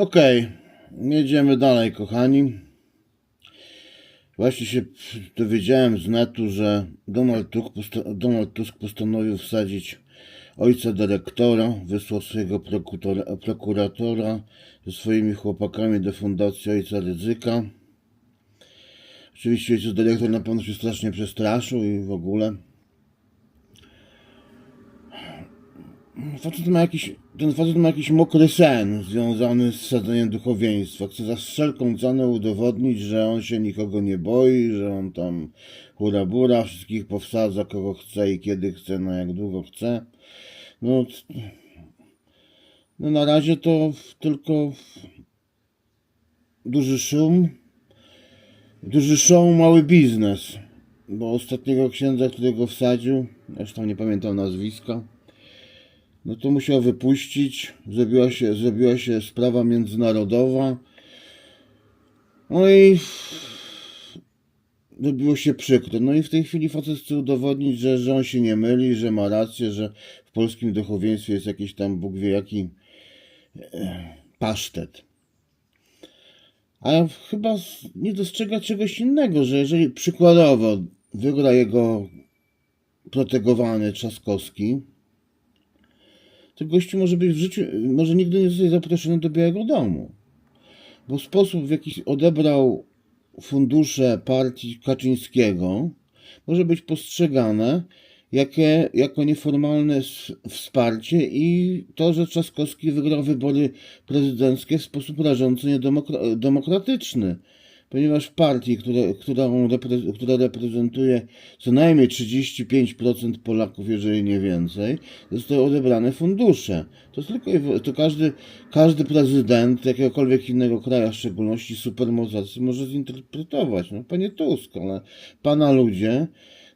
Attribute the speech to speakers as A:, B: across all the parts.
A: Okej, jedziemy dalej, kochani. Właśnie się dowiedziałem z netu, że Donald Tusk, Donald Tusk postanowił wsadzić ojca dyrektora, wysłał swojego prokuratora ze swoimi chłopakami do fundacji ojca Rydzyka. Oczywiście ojciec dyrektor na pewno się strasznie przestraszył i w ogóle. Facet ma jakiś, ten facet ma jakiś mokry sen związany z sadzeniem duchowieństwa. Chce za wszelką cenę udowodnić, że on się nikogo nie boi, że on tam hura bura, wszystkich powsadza kogo chce i kiedy chce, na jak długo chce. No, no na razie to tylko duży szum, duży szum, mały biznes. Bo ostatniego księdza, którego wsadził, zresztą nie pamiętam nazwiska, no to musiał wypuścić. Zrobiła się, zrobiła się sprawa międzynarodowa. No i zrobiło się przykro. No i w tej chwili facet chce udowodnić, że, że on się nie myli, że ma rację, że w polskim duchowieństwie jest jakiś tam Bóg wie jaki e, pasztet. Ale chyba nie dostrzega czegoś innego, że jeżeli przykładowo wygra jego protegowany Trzaskowski, to gościu może być w życiu, może nigdy nie zostać zaproszony do Białego Domu. Bo sposób, w jaki odebrał fundusze partii Kaczyńskiego, może być postrzegane jakie, jako nieformalne wsparcie i to, że Trzaskowski wygrał wybory prezydenckie w sposób rażąco niedemokratyczny. Ponieważ w partii, które, którą która reprezentuje co najmniej 35% Polaków, jeżeli nie więcej, zostały odebrane fundusze. To, tylko, to każdy, każdy prezydent jakiegokolwiek innego kraju, w szczególności supermocarstw, może zinterpretować. No, panie Tusk, ale pana ludzie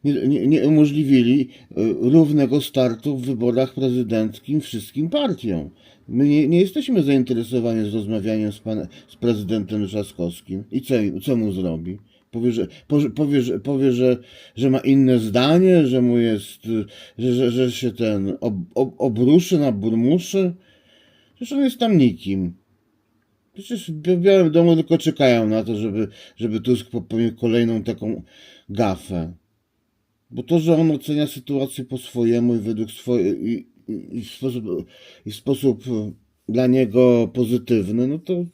A: nie, nie, nie umożliwili y, równego startu w wyborach prezydenckich wszystkim partiom. My nie, nie jesteśmy zainteresowani z rozmawianiem z, pan, z prezydentem Trzaskowskim. I co, co mu zrobi? Powie, że, powie, że, powie że, że ma inne zdanie, że mu jest, że, że, że się ten ob, ob, obruszy na burmuszy. Przecież on jest tam nikim. Przecież w Białym Domu tylko czekają na to, żeby, żeby Tusk popełnił kolejną taką gafę. Bo to, że on ocenia sytuację po swojemu i według swojej i, i, i, w sposób, i w sposób e, dla niego pozytywny, no to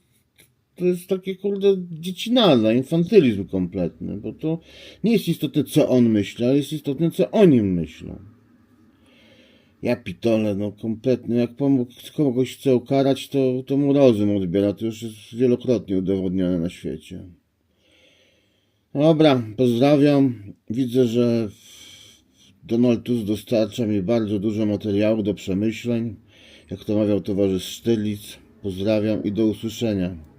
A: to jest takie kurde dziecinalne, infantylizm kompletny, bo to nie jest istotne, co on myśli, ale jest istotne, co o nim myślą. Ja pitole, no kompletnie, jak kogoś chce ukarać, to, to mu rozum odbiera, to już jest wielokrotnie udowodnione na świecie. Dobra, pozdrawiam. Widzę, że Donald Tusk dostarcza mi bardzo dużo materiału do przemyśleń. Jak to mawiał towarzysz Sztylic. Pozdrawiam i do usłyszenia.